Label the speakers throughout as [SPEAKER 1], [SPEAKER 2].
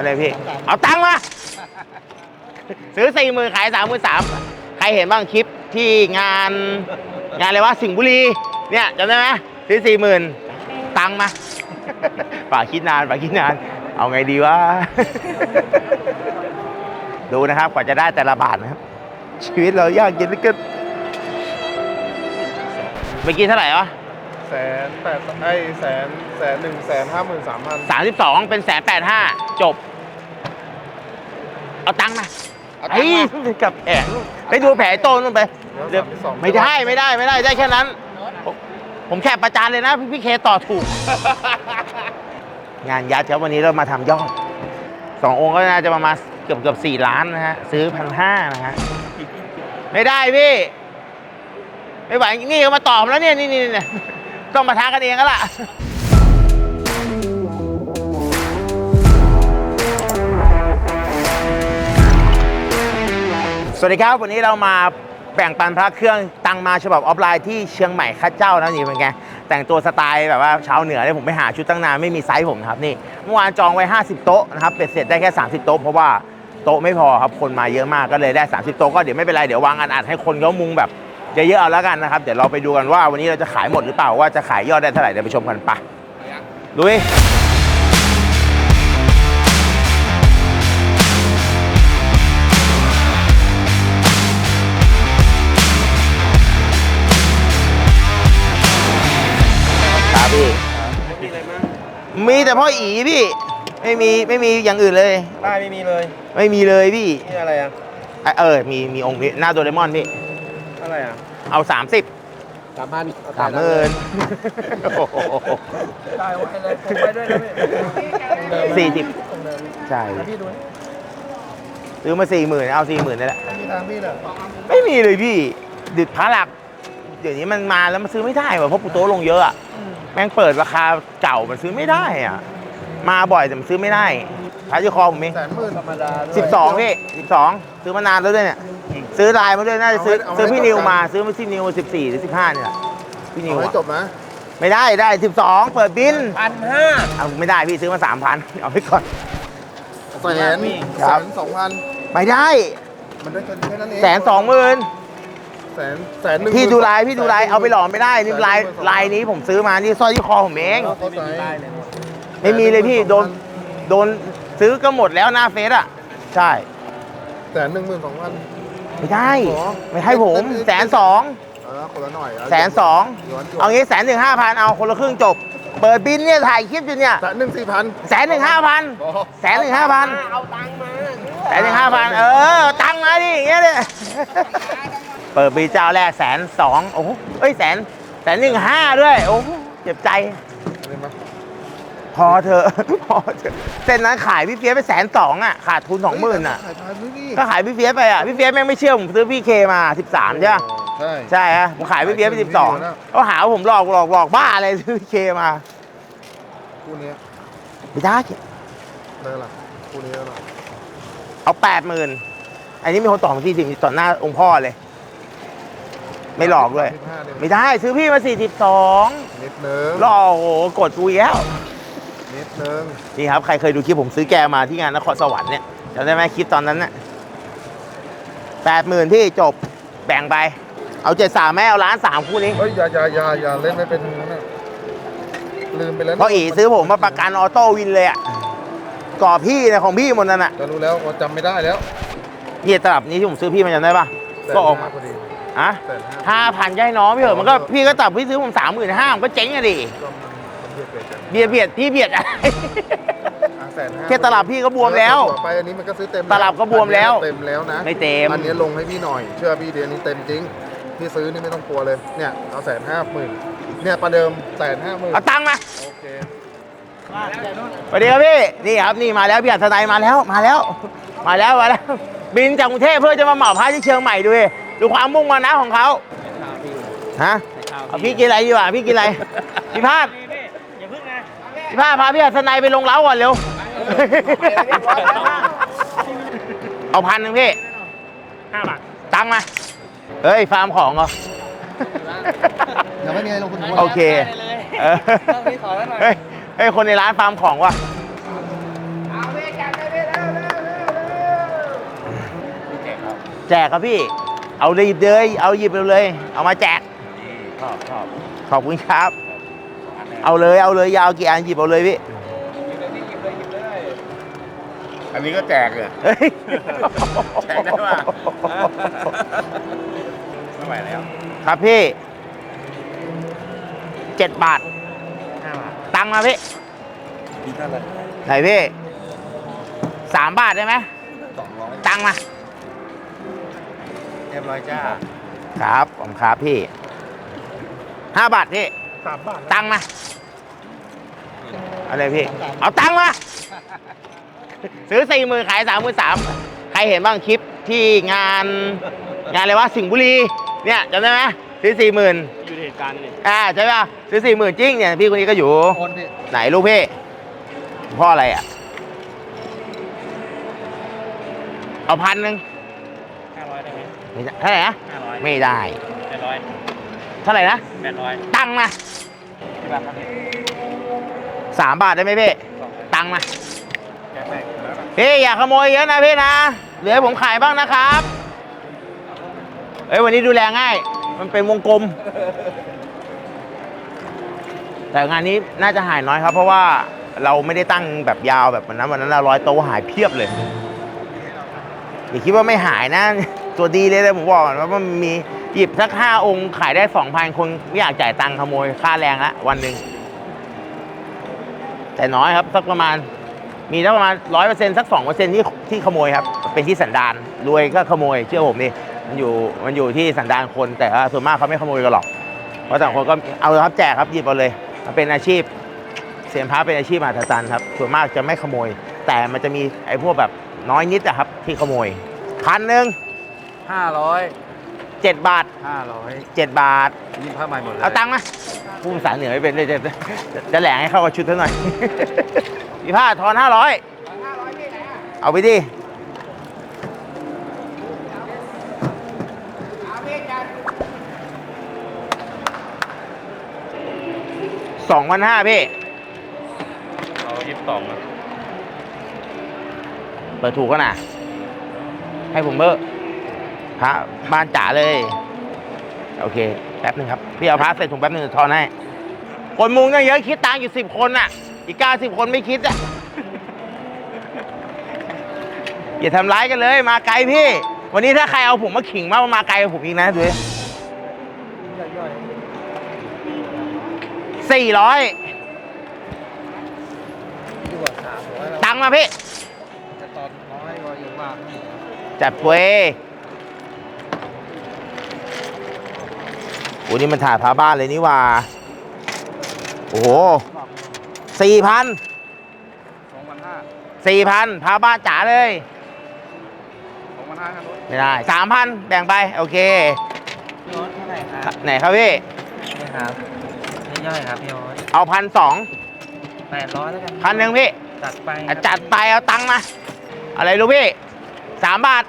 [SPEAKER 1] อะไรพี่ เอาตังค์มา ซื้อสี่หมื่นขายสามหมื่นสามใครเห็นบ้างคลิปที่งานงานอะไรวะสิงห์บุรี เนี่ยจำได้ไหมซื้อสี่หมื่นตังค์มา ฝากคิดนานฝากคิดนาน เอาไงดีวะ ดูนะครับกว่าจะได้แต่ละบาทนะครับ ชีวิตเรายากเย็นเหลือเกินเมื่อกี้เท่าไหร่วะ
[SPEAKER 2] แสนแปดไอ้แสนแสนหนึ่งแสนห้าหมื่นสามพัน
[SPEAKER 1] สามสิบสองเป็นแสนแปดห้าจบ เอาตังค์มา ไอ้ยกับแอนไปดูแผลโตนู่นไปเดี๋ยวไม่ได้ไม่ได้ไม่ได้ได้แค่นั้น ผมผมแค่ประจานเลยนะพี่พี่เคต่อถูก งานยัดครับวันนี้เรามาทำยอดสององค์ก็น่าจะประมาณเกือบเกือบสี่ล้านนะฮะ ซื้อพันห้านะฮะ ไม่ได้พี่ ไม่ไหวนี่ก็มาตอบแล้วเนี่ยนี่นี่เนี่ยต้องมาท้ากันเองก็ล่ะ สวัสดีครับ วันนี้เรามาแบ่งปันพระเครื่องตังมาฉบับออฟไลน์ที่เชียงใหม่ข้าเจ้านะนี่เป็นไงแต่งตัวสไตล์แบบว่าชาวเหนือเนี่ยผมไปหาชุดตั้งนานไม่มีไซส์ผมนะครับนี่เมื่อวานจองไว้ 50 โต๊ะนะครับเป็ดเสร็จได้แค่ 30 โต๊ะเพราะว่าโต๊ะไม่พอครับคนมาเยอะมากก็เลยได้ 30 โต๊ะก็เดี๋ยวไม่เป็นไรเดี๋ยววางอันอัดให้คนเขามุงแบบเยอะๆเอาแล้วกันนะครับเดี๋ยวเราไปดูกันว่าวันนี้เราจะขายหมดหรือเปล่าว่าจะขายยอดได้เท่าไหร่เดี๋ยวไปชมกันปะลุย มีแต่พ่ออีพี่ ไม่มีไม่มีอย่างอื่นเลย
[SPEAKER 2] ได้ไม่มีเลย
[SPEAKER 1] ไม่มีเลยพี่
[SPEAKER 2] นี่อะไรอะ
[SPEAKER 1] เอ่อเออมีมีองค์นี้หน้าโดเรมอนพี่
[SPEAKER 2] อะไรอะ
[SPEAKER 1] เอา 30
[SPEAKER 2] สามพัน
[SPEAKER 1] สามหมื่น
[SPEAKER 2] ได้ไว้เลยผมไปด้วยนะพี่
[SPEAKER 1] สี่สิบใช่
[SPEAKER 2] พี่ดู
[SPEAKER 1] ซื้อมาสี่หมื่นเอาสี่หมื่นนี่แหละ
[SPEAKER 2] มีทางพี่เหรอ
[SPEAKER 1] ไม่มีเลยพี่ดิดพระหลัก เดี๋ยวนี้มันมาแล้วมันซื้อไม่ได้ว่ะเพราะปูโตะลงเยอะอะ แม่งเปิดราคาเก่ามันซื้อไม่ได้อะ มาบ่อยแต่มันซื้อไม่ได้พระเจ้าคอผมเอง
[SPEAKER 2] แสนหมื่นธรรมดาด้วย
[SPEAKER 1] สิบสองพี่สิบสองซื้อมานานแล้วด้วยเนี่ย ซื้อลายมาด้วยน่าจะซื้อ
[SPEAKER 2] เอาไว้
[SPEAKER 1] ซื้อพี่
[SPEAKER 2] เอาไว้
[SPEAKER 1] นิว
[SPEAKER 2] จบกัน
[SPEAKER 1] มาซื้อมาที่นิวสิบสี่หรือสิบห้าเนี่ยแหละพี่นิว
[SPEAKER 2] เอาให้
[SPEAKER 1] อะ
[SPEAKER 2] จบนะ
[SPEAKER 1] ไม่ได้ได้สิบสองเปิดบิน
[SPEAKER 2] พันห้า
[SPEAKER 1] เอาไม่ได้พี่ซื้อมาสามพันเอาไปก่อน
[SPEAKER 2] แสน
[SPEAKER 1] ครั
[SPEAKER 2] แส
[SPEAKER 1] บ
[SPEAKER 2] นสองพัน
[SPEAKER 1] ไม่ได้
[SPEAKER 2] มันได้แค่นั้นเอง
[SPEAKER 1] แสนสองหมื่น
[SPEAKER 2] แสนแสนหนึ่ง
[SPEAKER 1] พี่ดูลายพี่ดูลายเอาไปหลอมไม่ได้นี่ลาย
[SPEAKER 2] แสนหนึ่งหมื่นสองพัน
[SPEAKER 1] ลายนี้ผมซื้อมานี่สร้อยที่คอผมเอง
[SPEAKER 2] เข้าใจ
[SPEAKER 1] ไม่มีเลยพี่โดนโดนซื้อก็หมดแล้วหน้าเฟซอะ ใช่
[SPEAKER 2] แสนหนึ่งหมื่นสองพัน
[SPEAKER 1] ไม่ได้
[SPEAKER 2] หรอ
[SPEAKER 1] ไม่ให้ผม
[SPEAKER 2] เล่นๆ
[SPEAKER 1] แสนสอง
[SPEAKER 2] เออคนละหน่อย
[SPEAKER 1] แสนสอง
[SPEAKER 2] ย้อน
[SPEAKER 1] เอางี้แสนหนึ่งห้าพันเอาคนละครึ่งจบ เปิดบินเนี่ยถ่ายคลิปอยู่เนี่ย
[SPEAKER 2] แสนหนึ่งสี่พัน
[SPEAKER 1] แสนหนึ่งห้าพันแสนหนึ่งห้าพัน
[SPEAKER 2] เอาตังค์มา
[SPEAKER 1] แสนหนึ่งห้าพันเออตังค์มาดิอย่างเงี้ยเลย เปิดปีเจ้าแรกแสนสองโอ้โหเอ้ยแสนแสนหนึ่งห้าด้วย โอ้โหเจ็บใจ
[SPEAKER 2] เห็นไหม
[SPEAKER 1] พอเถอะ พอเถอะเส้นนั้นขายพี่เฟียสไปแสนสองอะ ขาดทุนสองหมื่นอะ
[SPEAKER 2] ขายพันนี่
[SPEAKER 1] ก็ขายพี่เฟียสไปอะ พี่เฟียสแม่งไม่เชื่อผมซื้อพี่เคมาสิบสามใช่ปะ
[SPEAKER 2] ใช่
[SPEAKER 1] ใช่ฮะผมขายพี่เฟียสไปสิบสอง
[SPEAKER 2] ขายคืนพี่
[SPEAKER 1] เขาหาว่าผมหลอกหลอกหลอกบ้าอะไรซื้อพี่เคมา
[SPEAKER 2] คู่นี้
[SPEAKER 1] ไม่ได้
[SPEAKER 2] ได้ละคู่นี้ได้ละ
[SPEAKER 1] เอาแปดหมื่นอันนี้มีคนต่อมาสี่สิบต่อหน้าองค์พ่อเลย ไม่หลอกด้วย
[SPEAKER 2] สิบห้าเดือน
[SPEAKER 1] ไม่ได้ซื้อพี่มาสี่สิบสอง
[SPEAKER 2] นิดนึง
[SPEAKER 1] หลอกโอ้โหกดกูอีกแล้ว
[SPEAKER 2] นิดนึง
[SPEAKER 1] นี่ครับ ใครเคยดูคลิปผมซื้อแกมาที่งานนครสวรรค์เนี่ยจำได้ไหมคลิปตอนนั้นน่ะแปดหมื่นพี่จบแบ่งไป เอาเจ็ดสามแม่เอาล้านสามคู่นี้
[SPEAKER 2] เฮ้ยอย่าอย่าอย่าอย่าเล่นไม่เป็นทั้งนั้นนะ ลืมไปแล้วนะ
[SPEAKER 1] เพราะอีซื้อผมมาประกันออโต้วินเลยอะกรอบพี่นะของพี่หมดนั่นอะ
[SPEAKER 2] จะรู้แล้วว่าจำไม่ได้แล้ว
[SPEAKER 1] เนี่ยตลับนี้ที่ผมซื้อพี่มันจำได้ปะก็ออกมา
[SPEAKER 2] พอดี
[SPEAKER 1] อะ
[SPEAKER 2] แสนห้า
[SPEAKER 1] ห้าพันย่ายน้องพี่เหอะมันก็พี่ก็ตับพี่ซื้อผมสามหมื่นห้ามันก็เจ๊งอะดิ
[SPEAKER 2] ก็มันมันเบียดเบียดกัน
[SPEAKER 1] เบียดเบียดพี่เบียดอะไร
[SPEAKER 2] อะแสนห้า
[SPEAKER 1] แค่ตลับพี่ก็บวมแล้ว
[SPEAKER 2] ไปอันนี้มันก็ซื้อเต็ม
[SPEAKER 1] ตลับก็บวมแล้ว
[SPEAKER 2] เต็มแล้วนะ
[SPEAKER 1] ไม่เต็ม
[SPEAKER 2] อันนี้ลงให้พี่หน่อยเชื่อพี่เดือนนี้เต็มจริงพี่ซื้อนี่ไม่ต้องกลัวเลยเนี่ยเอาแสนห้าหมื่นเนี่ยประเดิมแสนห้าหมื่น
[SPEAKER 1] เอาตังค์มา
[SPEAKER 2] โอเค
[SPEAKER 1] สวัสดีครับพี่นี่ครับนี่มาแล้วพี่อัศนัยมาแล้วมาแล้ว มาแล้วมาแล้วบินจากกรุงเทพเพื่อจะมาเหมาพระที่เชียงใหม่ดูดิ ดูความมุ่งมานะของเขาฮะเอาพี่กินอะไรดีกว่าพี่กินอะไรพี่ภาพพี่ภาพพาพี่อัศนัยไปลงเล้าก่อนเร็วเอาพันหนึ่งพี่ห้าบาทตังมาเฮ้ยฟาร์มของเหรอเดี๋
[SPEAKER 2] ยวไม่มีอะไรลงคุน
[SPEAKER 1] โอเคเฮ้ยเฮ้ยคนในร้านฟาร์มของว่ะแจกครับพี่ เอาเลยหยิบเลย เอาหยิบเลย เอามาแจก
[SPEAKER 3] ชอบชอบ
[SPEAKER 1] ขอบคุณครับ เอาเลย เอาเลยยาวกี่อันหยิบเอาเลยพี่
[SPEAKER 3] อันนี้ก็แจกเลย
[SPEAKER 1] เฮ้ย
[SPEAKER 3] แจกได้ป่ะไม่ไหวแล้ว
[SPEAKER 1] ครับพี่เจ็ดบาท
[SPEAKER 3] ห้าบาท
[SPEAKER 1] ตังค์มาพี่
[SPEAKER 3] มีเท่าไหร่
[SPEAKER 1] ไหนพี่สามบาทได้ไหม
[SPEAKER 3] สองร้อย
[SPEAKER 1] ตังค์มา
[SPEAKER 3] เรียบร้อยจ้า
[SPEAKER 1] ครับผมครับพี่ห้าบาทพี่
[SPEAKER 2] สามบาท
[SPEAKER 1] ตังค์มาเอาเลยพี่ เอาตังค์มา ซื้อสี่หมื่นขายสามหมื่นสามใครเห็นบ้างคลิปที่งานงานอะไรวะสิงห์บุรี เนี่ยจำได้ไหมซื้อสี่หมื่น
[SPEAKER 3] อยู่ในเหตุการณ์นี่
[SPEAKER 1] อ่าใช่ป่ะซื้อสี่หมื่นจริงเนี่ยพี่คนนี้ก็อยู่
[SPEAKER 2] คนที่
[SPEAKER 1] ไหนลูกพี่พ่ออะไรอะ เอาพันหนึ่ง
[SPEAKER 3] ห้าร้อย ได้ไหม
[SPEAKER 1] ไม่ได้เท่าไหร่นะ
[SPEAKER 3] ห้าร้อย
[SPEAKER 1] ไม่ได้
[SPEAKER 3] แปดร้อย
[SPEAKER 1] เท่าไหร่นะ
[SPEAKER 3] แปดร้อย
[SPEAKER 1] ตังค์มา
[SPEAKER 3] ที่บ้านครับพี่
[SPEAKER 1] สามบาทได้ไหมพี่ตังค์มา
[SPEAKER 3] แจกแม่งแล้วก็
[SPEAKER 1] พี่อย่าขโมยเยอะนะพี่นะเหลือให้ผมขายบ้างนะครับเอ้ยวันนี้ดูแลง่าย มันเป็นวงกลม แต่งานนี้น่าจะหายน้อยครับ เพราะว่าเราไม่ได้ตั้งแบบยาวแบบวันนั้นวันนั้นเราร้อยโตะหายเพียบเลยอย่าคิดว่าไม่หายนะ ตัวดีเลยเลยผมบอกก่อนว่ามันมีหยิบสักห้าองค์ขายได้สองพันคนไม่อยากจ่ายตังค์ขโมยค่าแรงละวันหนึ่งแต่น้อยครับสักประมาณมีสักประมาณร้อยเปอร์เซ็นต์สักสองเปอร์เซ็นต์ที่ที่ขโมยครับ เป็นที่สันดานรวยก็ขโมย เชื่อผมดิมันอยู่มันอยู่ที่สันดานคนแต่ส่วนมากเขาไม่ขโมยกันหรอกเพราะแต่างคนก็เอาครับแจกครับหยิบเอาเลยมันเป็นอาชีพเสียนพระเป็นอาชีพมหัศจรรย์ครับ ส่วนมากจะไม่ขโมย แต่มันจะมีไอ้พวกแบบน้อยนิดอะครับ ที่ขโมยพันหนึ่ง
[SPEAKER 3] ห้าร้อย
[SPEAKER 1] เจ็ดบาท
[SPEAKER 3] ห้าร้อย
[SPEAKER 1] เจ็ดบาท
[SPEAKER 3] ยิ่งผ้าใหม่หมดเลย
[SPEAKER 1] เอาตังค์มาพูดภาษาเหนือไม่เป็นเลยจะจะจะจะแหลงให้เข้ากับชุดเท่าหน่อย พี่ผ้าทอนห้าร้อยเอาไปดิสองพันห้าพี่
[SPEAKER 3] เอายี่สิบสองอะ
[SPEAKER 1] เปิดถูกก็นะให้ผมเบอร์ พระบ้านจ๋าเลย โอเค แป๊บหนึ่งครับ พี่เอาพระใส่ถุงแป๊บหนึ่งทอนให้ คนมุงตั้งเยอะคิดตังค์อยู่สิบคนน่ะ อีกเก้าสิบคนไม่คิดอะ อย่าทำร้ายกันเลย มาไกลพี่ วันนี้ถ้าใครเอาผมมาขิงมากมาไกลกว่าผมอีกนะดูดิสี่ร้อย
[SPEAKER 2] ดีกว่าสามร้อยแล้ว
[SPEAKER 1] ตังค์มาพี่
[SPEAKER 2] แต่ตอนน้อยกว่าเยอะมาก
[SPEAKER 1] จัดเว้ย อ้นี่มันถ่ายพาบ้านเลยนี่หว่า โอ้โหสี่พัน
[SPEAKER 3] สองพันห้า
[SPEAKER 1] สี่พันพาบ้านจ๋าเลย
[SPEAKER 3] สองพันห้าครับรถ
[SPEAKER 1] ไม่ได้สามพันแบ่งไป โอเค
[SPEAKER 4] พี่โอ๊ตเท่าไหร่ครับ
[SPEAKER 1] ไหนครับพี่
[SPEAKER 4] นี่ครับนี่ย่อยครับพี่โอ๊ต
[SPEAKER 1] เอาพันสอง
[SPEAKER 4] แปดร้อยแล้วกัน
[SPEAKER 1] พันหนึ่งพี่
[SPEAKER 4] จัดไป
[SPEAKER 1] อะจัดไปเอาตังค์มา อะไรรู้พี่สามบาท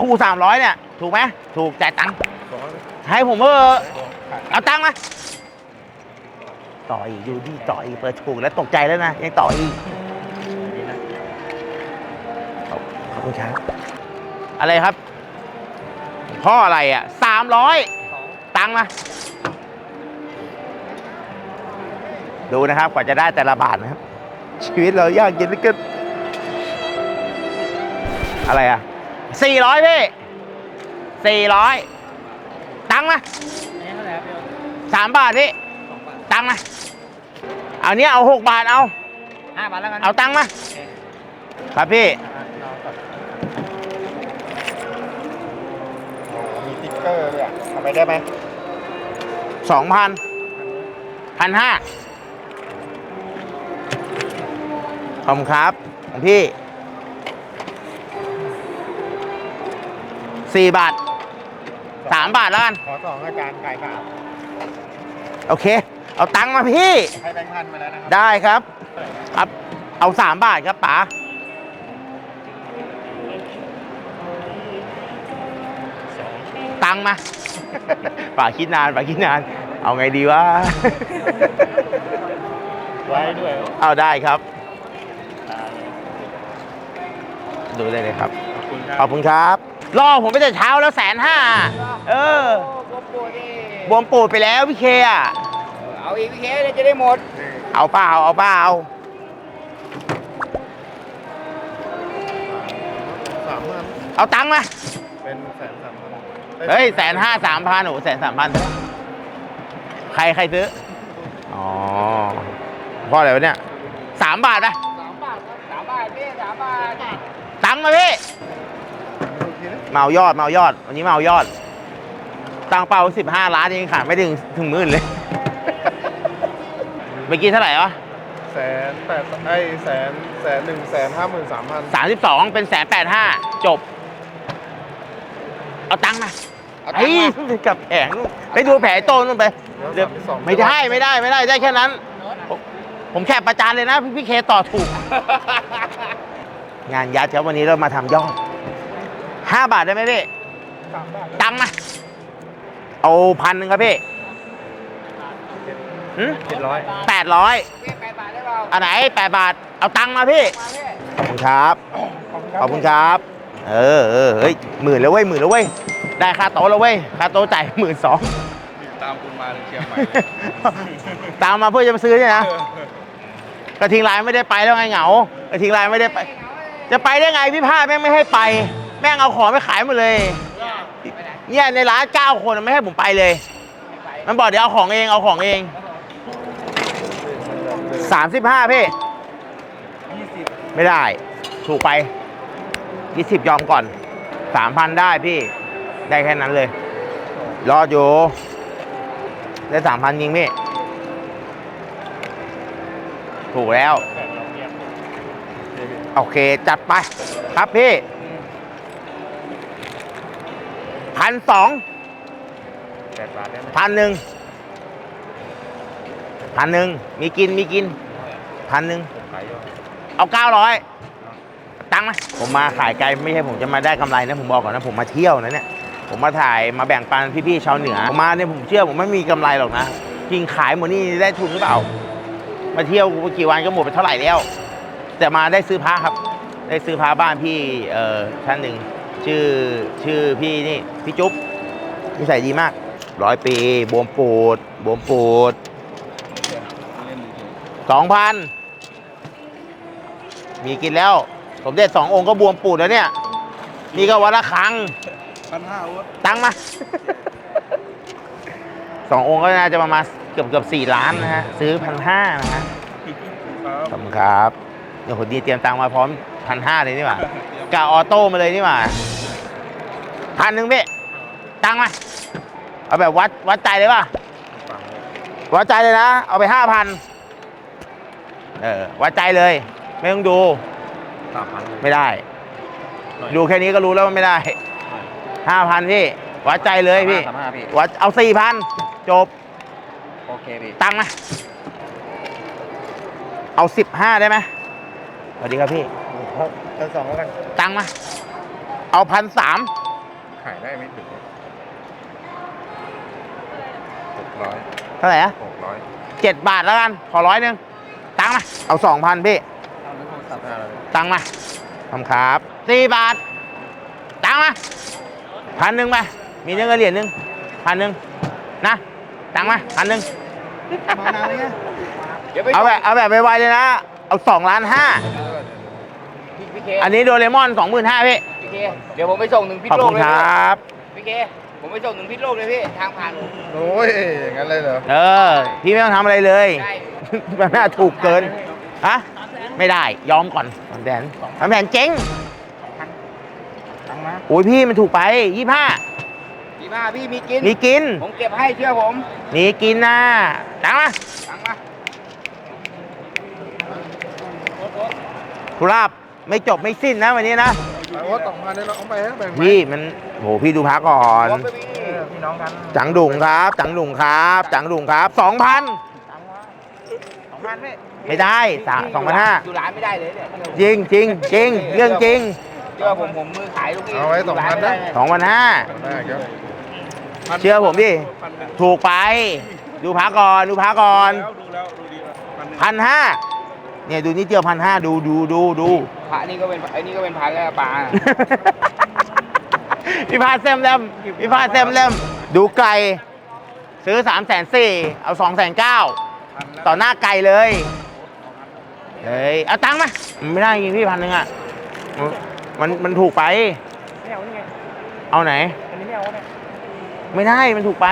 [SPEAKER 1] คู่สามร้อยเนี่ย ถูกไหมถูกจ่ายตังค์
[SPEAKER 3] สองร้อย
[SPEAKER 1] ให้ผมเออเอาตังค์มาต่ออีก ดูดิต่ออีก เปิดถูกแล้วตกใจแล้วนะ ยังต่ออีกขอบขอบคุณครับ อะไรครับ พ่ออะไรอะสามร้อยตังค์มา ดูนะครับ กว่าจะได้แต่ละบาทนะครับ ชีวิตเรายากเย็นเหลือเกินอะไรอะสี่ร้อยพี่สี่ร้อย ตังค์มา
[SPEAKER 4] นี่เท่าไหร่ครับพี่โอ๊ต
[SPEAKER 1] สามบาทพี่
[SPEAKER 4] สองบาท
[SPEAKER 1] ตังค์มาเอาเนี้ยเอาหกบาทเอา
[SPEAKER 4] ห้าบาทแล้วกัน
[SPEAKER 1] เอาตังค์มาครับพี่
[SPEAKER 4] อะรอก่อน
[SPEAKER 2] มีติ๊กเกอร์ด้วยอะทำไปได้ไหม
[SPEAKER 1] สองพันพันห้าขอบคุณครับของพี่สี่บาท สามบาทแล้วกัน
[SPEAKER 2] ขอสองอาจารย์ไก่ขาด
[SPEAKER 1] โอเค เอาตังค์มาพี่
[SPEAKER 2] ให้แบงค์พันมาแล้วนะครับ
[SPEAKER 1] ได้ครับ ครับ เอาสามบาทครับป๋าตังค์มา ป๋าคิดนานป๋าคิดนาน เอาไงดีวะ
[SPEAKER 3] ไว้ด้วย
[SPEAKER 1] เอาได้ครับดูได้เลยครับ
[SPEAKER 3] คคุณครับ
[SPEAKER 1] ขอบคุณครับ รอผมไปแต่เช้าแล้วแสนห้า เออ
[SPEAKER 4] โอ้โหดิ
[SPEAKER 1] บวมปูดไปแล้วพี่เคอะ
[SPEAKER 4] เอาอีกพี่เคเลยจะได้หมด
[SPEAKER 1] เอาเปล่าเอาเปล่า
[SPEAKER 2] สามพัน
[SPEAKER 1] เอาตังค์มา
[SPEAKER 2] เป็นแสนสามพัน
[SPEAKER 1] เฮ้ยแสนห้าสามพันโอ้แสนสามพันใครใครซื้อ อ๋อเพราะอะไรวะเนี่ยสามบาทนะ
[SPEAKER 4] สามบาทครับสามบาทพี่สามบาท
[SPEAKER 1] ตังค์มาพี่ เมายอดเมายอด วันนี้เมายอด ตังเป้าสิบห้าล้านเองค่ะไม่ถึงถึงหมื่นเลย เมื่อกี้เท่าไหร่วะ
[SPEAKER 2] แสนแปดไอ้แสนแสนหนึ่งแสนห้าหมื่นสามพัน
[SPEAKER 1] สามสิบสองเป็นแสนแปดห้าจบ เอาตังค์มา
[SPEAKER 4] เอาตัง
[SPEAKER 1] ไอ้
[SPEAKER 4] ค์มา
[SPEAKER 1] กับแผงไปดูแผลโตนู่นไปเดี๋ยวไม่ได้ไม่ได้ไม่ได้ได้แค่นั้น ผมผมแค่ประจานเลยนะพี่พี่เคต่อถูก งานยัดครับวันนี้เรามาทำยอดห้าบาทได้ไหมพี่
[SPEAKER 2] สามบาท
[SPEAKER 1] ตังค์มา เอาพันหนึ่งครับพี่
[SPEAKER 3] เจ็ดร้อย
[SPEAKER 1] แปดร้อย
[SPEAKER 4] พี่แปดบาทได้เปล่า
[SPEAKER 1] อันไหนแปดบาท เอาตังค์มาพี่
[SPEAKER 4] มาพี่
[SPEAKER 1] ขอบคุณครับ ขอบคุณครับ เออเออเฮ้ยหมื่นแล้วเว้ยหมื่นแล้วเว้ย ได้ค่าโต๊ะแล้วเว้ย ค่าโต๊ะจ่ายหมื่นสอง
[SPEAKER 3] ตามคุณมาเลยเชียงใหม่
[SPEAKER 1] ตามมาเพื่อจะมาซื้อเนี่ยนะ กระทิงลายไม่ได้ไปแล้วไงเหงา กระทิงลายไม่ได้ไป จะไปได้ไงพี่ผ้าแม่งไม่ให้ไป แม่งเอาของไปขายหมดเลย เนี่ยในร้านเก้าคนไม่ให้ผมไปเลย มันบอกเดี๋ยวเอาของเองเอาของเองสามสิบห้าพี่ไม่ได้ ถูกไปยี่สิบยอมก่อนสามพันได้พี่ ได้แค่นั้นเลย รอดอยู่ ได้สามพันยิงพี่ ถูกแล้ว โอเค จัดไป ครับพี่พั นสอง
[SPEAKER 3] แปดบาทได้ไหม
[SPEAKER 1] พันหนึ่งพันหนึ่งมีกินมีกินพันหนึ่ง
[SPEAKER 3] ผมขายยอด
[SPEAKER 1] เอาเก้าร้อยตังค์ไหมผมมาขายไกลไม่ใช่ผมจะมาได้กำไรนะผมบอกก่อนนะผมมาเที่ยวนะเนี่ยผมมาถ่ายมาแบ่งปันพี่ๆชาวเหนือผมมาเนี่ยผมเชื่อผมไม่มีกำไรหรอกนะจริงขายหมดนี่ได้ทุนหรือเปล่า มาเที่ยวกี่วันก็หมดไปเท่าไหร่แล้ว แต่มาได้ซื้อพระครับ ได้ซื้อพระบ้านพี่เอ่อท่านหนึ่ง ชื่อชื่อพี่นี่พี่จุ๊บนิสัยดีมากร้อยปีบวมปูดบวมปูด
[SPEAKER 3] เล่นดี
[SPEAKER 1] สองพันมีกินแล้วผมเด็ดสององค์ก็บวมปูดแล้วเนี่ย นี่ก็วันละครั้ง
[SPEAKER 3] พันห้าโอ๊ต
[SPEAKER 1] ตังค์มาสององค์ก็น่าจะประมาณเกือบเกือบสี่ล้านนะฮะ ซื้อพันห้านะฮะ
[SPEAKER 3] ครับ
[SPEAKER 1] ขอบคุณครับเดี๋ยวคนดีเตรียมตังค์มาพร้อม พันห้าเลยนี่หว่ากาออโต้มาเลยนี่หว่าพันหนึ่งพี่ตังค์มาเอาแบบวัดวัดใจเลยป่ะวัดใจเลยนะ เอาไปห้าพันเออวัดใจเลย ไม่ต้องดู
[SPEAKER 3] สามพัน
[SPEAKER 1] ไม่ได้ ดูแค่นี้ก็รู้แล้วว่าไม่ได้ห้าพันพี่ วัดใจเลยพี่
[SPEAKER 4] สามห้าพี่
[SPEAKER 1] วัดเอาสี่พันจบ
[SPEAKER 4] โอเคพี่
[SPEAKER 1] ตังค์มา เอาสิบห้าได้ไหมสวัสดีครับพี่
[SPEAKER 2] พันสองแล้วกัน
[SPEAKER 1] ตังค์มา เอาพันสาม
[SPEAKER 3] ขายได้ไม่ถึงหกร้อย
[SPEAKER 1] เท่าไหร่อะ
[SPEAKER 3] หกร้อย
[SPEAKER 1] เจ็ดบาทแล้วกัน ขอร้อยหนึ่งตังค์มา เอาสองพันพี่
[SPEAKER 3] เอาเรื่องโทรศัพท์อะไร
[SPEAKER 1] ตังค์มาทำครับสี่บาท ตังค์มาพันหนึ่งไปมีเงินเหรียญหนึ่งพันหนึ่งนะตังค์มาพันหนึ่ง
[SPEAKER 2] มานานเลยไง
[SPEAKER 4] เดี๋ยวไป
[SPEAKER 1] เอาแบบเอาแบบไวๆเลยนะ เอาสองล้านห้า
[SPEAKER 4] พี่พี่เค
[SPEAKER 1] อันนี้โดเรมอนสองหมื่นห้าพี่
[SPEAKER 4] พี่เคเดี๋ยวผมไปส่งหนึ่งพิษ
[SPEAKER 1] ขอบ
[SPEAKER 4] โล
[SPEAKER 1] คุ
[SPEAKER 4] ก
[SPEAKER 1] ณ
[SPEAKER 4] เลย
[SPEAKER 1] คร
[SPEAKER 4] พี่ั
[SPEAKER 1] บ
[SPEAKER 4] พี่เคผมไปส่งหนึ่งพิษโลกเลยพี่ทางผ่าน
[SPEAKER 2] โอ้ยอย่างนั้นเลยเหรอ
[SPEAKER 1] เออ พี่ไม่ต้องทำอะไรเลย
[SPEAKER 4] ได้
[SPEAKER 1] มันน่าถูกเกิน ฮะ ไม่ได้ ยอมก่อนสามแสนสามแสนเจ๊ง
[SPEAKER 4] ตังมา
[SPEAKER 1] โอ้ยพี่มันถูกไปยี่ห้า
[SPEAKER 4] พี่มาพี่มีกิน
[SPEAKER 1] มีกิน
[SPEAKER 4] ผมเก็บให้เชื่อผม
[SPEAKER 1] มีกินนะตังค์มา
[SPEAKER 4] ตังมา
[SPEAKER 1] คุราบ ไม่จบไม่สิ้นนะวันนี้นะ
[SPEAKER 2] โอ้สองพันเนี่ยเราเอาไปให้แบ่งไหม
[SPEAKER 1] พี่มันโหพี่ดูพักก่อน
[SPEAKER 4] พร้อมไปพี่
[SPEAKER 2] พี่น้องกัน
[SPEAKER 1] จังดุงครับ จังดุงครับ จังดุงครับสองพัน
[SPEAKER 4] สองพันพี่
[SPEAKER 1] ไม่ได้สามสองพันห้า
[SPEAKER 4] อยู่ร้านไม่ได้เลยเนี่ย
[SPEAKER 1] จริงจริงจริงเรื่องจริง
[SPEAKER 4] เชื่อผมผมมือขายลูกนี้
[SPEAKER 2] เอาไว้สองพันนะ
[SPEAKER 1] สองพันห้า
[SPEAKER 2] ได้ครับ
[SPEAKER 1] เชื่อผมดิถูกไป ดูพักก่อนดูพักก่อน
[SPEAKER 3] แล้วดูแล้วดูดีแล้วพันหนึ่ง
[SPEAKER 1] พันห้าเนี่ยดูนิดเดียวพันห้าดูดูดูดู
[SPEAKER 4] พระนี่ก็เป็นไอ้นี่ก็เป็นพระแล้วปลา
[SPEAKER 1] พี่พาเซมแลมพี่พาเซมแลมดูไก่ซื้อสามแสนสี่เอาสองแสนเก้าต่อหน้าไก่เลย เฮ้ย เอาตังค์มามันไม่ได้จริงพี่พันหนึ่งอะ มันมันถูกไป
[SPEAKER 5] ไม่เอานี่ไง
[SPEAKER 1] เอาไหน
[SPEAKER 5] อันนี้ไม่เอาเนี่ย
[SPEAKER 1] ไม่ได้มันถูกไป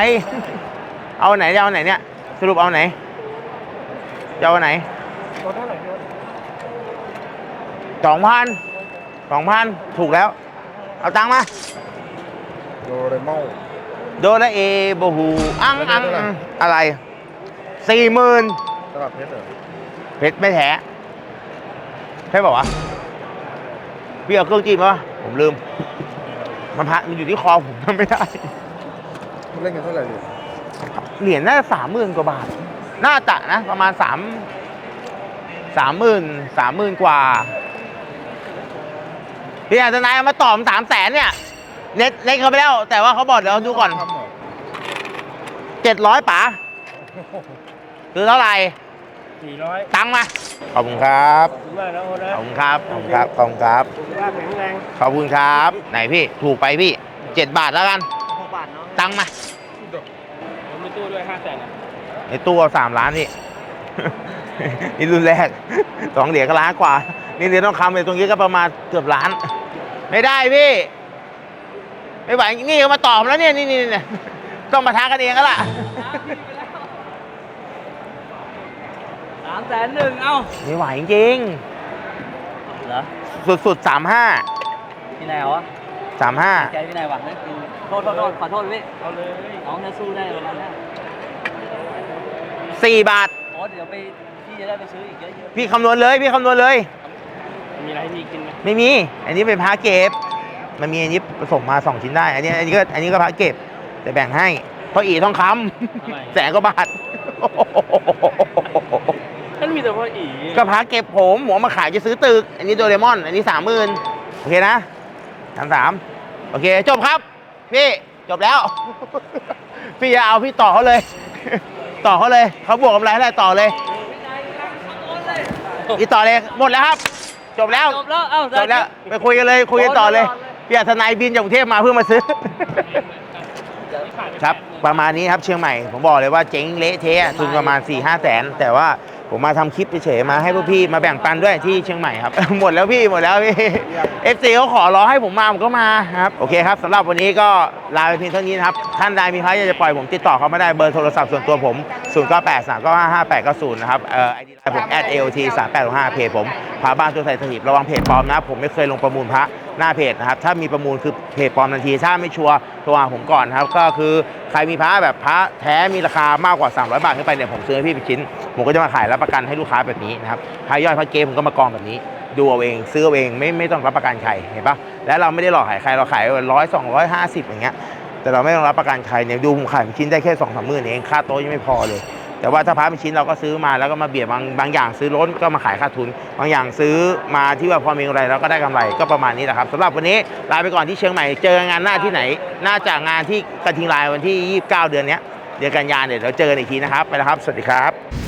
[SPEAKER 1] เอาไหนจะเอาไหนเนี่ย สรุปเอาไหนจะเอาไหน
[SPEAKER 5] รถเท่าไหร่พี่รถ
[SPEAKER 1] สองพันสองพันถูกแล้ว เอาตังค์มา
[SPEAKER 2] โดเรมอน
[SPEAKER 1] โดราเอโบฮูอังอัง
[SPEAKER 2] เท่าไหร่
[SPEAKER 1] อะไรสี่หมื่น
[SPEAKER 2] ตลับเพชรเหรอ
[SPEAKER 1] เพชรไม่แท้ใช่ป่าวะพี่เอาเครื่องจิ้มปะผมลืม มันพักมันอยู่ที่คอผมทำไม่ได้
[SPEAKER 2] มันเล่นกันเท่าไหร่ดิ
[SPEAKER 1] เหรียญน่าจะสามหมื่นกว่าบาท น่าจะนะ ประมาณสามสามหมื่นสามหมื่นกว่า พี่อาจจะนายเอามาต่อมสามแสนเนี่ยเน็ตเน็ตเขาไปแล้ว แต่ว่าเขาบอกเดี๋ยวดูก่อน
[SPEAKER 2] ทำเหรอ
[SPEAKER 1] เจ็ดร้อยป๋าคือเท่าไหร่
[SPEAKER 5] สี่ร้อย
[SPEAKER 1] ตังค์มาขอบคุณครับ
[SPEAKER 5] ขอบคุณมากนะโอ้นะ
[SPEAKER 1] ขอบคุณครับขอบคุณครับขอบคุณครับ
[SPEAKER 5] สุขภาพแข็งแรง
[SPEAKER 1] ขอบคุณครับ ไหนพี่ถูกไปพี่เจ็ดบาทแล้วกัน
[SPEAKER 5] หกบาทเนาะ
[SPEAKER 1] ตังค์มา
[SPEAKER 5] ผมมีตู้ด้วยห้าแสนนะ
[SPEAKER 1] ในตู้เอาสามล้านนี่ นี่รุ่นแรกสองเหรียญก็ล้านกว่า นี่เหรียญต้องคำเลยตรงนี้ก็ประมาณเกือบล้าน ไม่ได้พี่ ไม่ไหวนี่ก็มาตอบแล้วเนี่ยนี่นี่เนี่ยต้องมาท้ากันเองก็ล่ะ
[SPEAKER 5] สามแสนหนึ่งเอ้า
[SPEAKER 1] ไม่ไหวจริง
[SPEAKER 5] เหรอ
[SPEAKER 1] สุดสุดสามห้า
[SPEAKER 5] พี่นายวะ
[SPEAKER 1] สามห้า
[SPEAKER 5] ใจพี่นายวะนั่นคือโทษโทษโทษขอโทษพี่เอาเลยน้องจะสู้ได้ประมาณนั้น
[SPEAKER 1] สี่บาท
[SPEAKER 5] อ๋อเดี๋ยวไปพี่จะได้ไปซื้ออีกเยอะ
[SPEAKER 1] พี่คำนวณเลยพี่คำนวณเลย
[SPEAKER 5] ๆ มีอะไรให้พี่กินไหม
[SPEAKER 1] ไม่มี อันนี้เป็นพาเก็บ มันมีอันนี้ผสมมาสองชิ้นได้ อันนี้อันนี้ก็อันนี้ก็พาเก็บ แต่แบ่งให้เพราะอีทองคำแสนกว่าบาท
[SPEAKER 5] นั่นมีแต่พ่ออี
[SPEAKER 1] ก็พาเก็บผมหมอมาขายจะซื้อตึก อันนี้โดเรมอน อันนี้สามหมื่นโอเคนะสามสามโอเค จบครับ พี่จบแล้ว พี่อย่าเอาพี่ต่อเขาเลย ต่อเขาเลยเขาบวกกำไรให้ได้ต่อเลยพี่ต่อเลยหมดแล้วครับ จบแล้ว
[SPEAKER 5] จบแล้วเอ้า
[SPEAKER 1] จบแล้วไปคุยกันเลยคุยกันต่อเลยพี่อัธนายบินจากกรุงเทพมาเพื่อมาซื้อ ครับประมาณนี้ครับเชียงใหม่ ผมบอกเลยว่าเจ๊งเละเทะทุนประมาณ4ี่ห้าแสนแต่ว่า ผมมาทำคลิปเฉยๆมาให้พวกพี่มาแบ่งปันด้วยที่เชียงใหม่ครับ หมดแล้วพี่หมดแล้วพี่ FC เขาขอร้องให้ผมมาผมก็มาครับโอเคครับสำหรับวันนี้ก็ลาไปเพียงเท่านี้นะครับท่านใดมีพระอยากจะปล่อยผมติดต่อเขาไม่ได้เบอร์โทรศัพท์ส่วนตัวผม 0 9 8 3 9 5 5 8 9 0นะครับเอ่อไอดีไลน์ผม @aot 3 8 5เพจผมพระบ้านตัวใส่สถิบระวังเพจปลอมนะ ผมไม่เคยลงประมูลพระ หน้าเพจนะครับ ถ้ามีประมูลคือเพจปลอมทันที ถ้าไม่ชัวร์โทรหาผมก่อนนะครับ ก็คือใครมีพระแบบพระแท้มีราคามากกว่า 300 บาทขึ้นไปเนี่ยผมซื้อให้พี่เป็นชิ้น ผมก็จะมาขายรับประกันให้ลูกค้าแบบนี้นะครับพระย่อยพระเกมผมก็มากองแบบนี้ ดูเอาเองซื้อเอาเองไม่ไม่ต้องรับประกันใครเห็นปะและเราไม่ได้หลอกขายใครเราขายร้อยสองร้อยห้าสิบอย่างเงี้ยแต่เราไม่ต้องรับประกันใครเนี่ยดูผมขายเป็นชิ้นได้แค่สองสามหมื่นเองค่าโต๊ะยังไม่พอเลย แต่ว่าถ้าพาเป็นชิ้นเราก็ซื้อมาแล้วก็มาเบียดบางบางอย่างซื้อล้นก็มาขายขาดทุน บางอย่างซื้อมาที่ว่าพอมีกำไรเราก็ได้กำไรก็ประมาณนี้แหละครับสำหรับวันนี้ลาไปก่อนที่เชียงใหม่เจองานหน้าที่ไหน น่าจะงานที่กระทิงลายวันที่ 29 เดือนนี้เดือนกันยาเนี่ยเดี๋ยวเจอกันอีกทีนะครับไปแล้วครับ สวัสดีครับ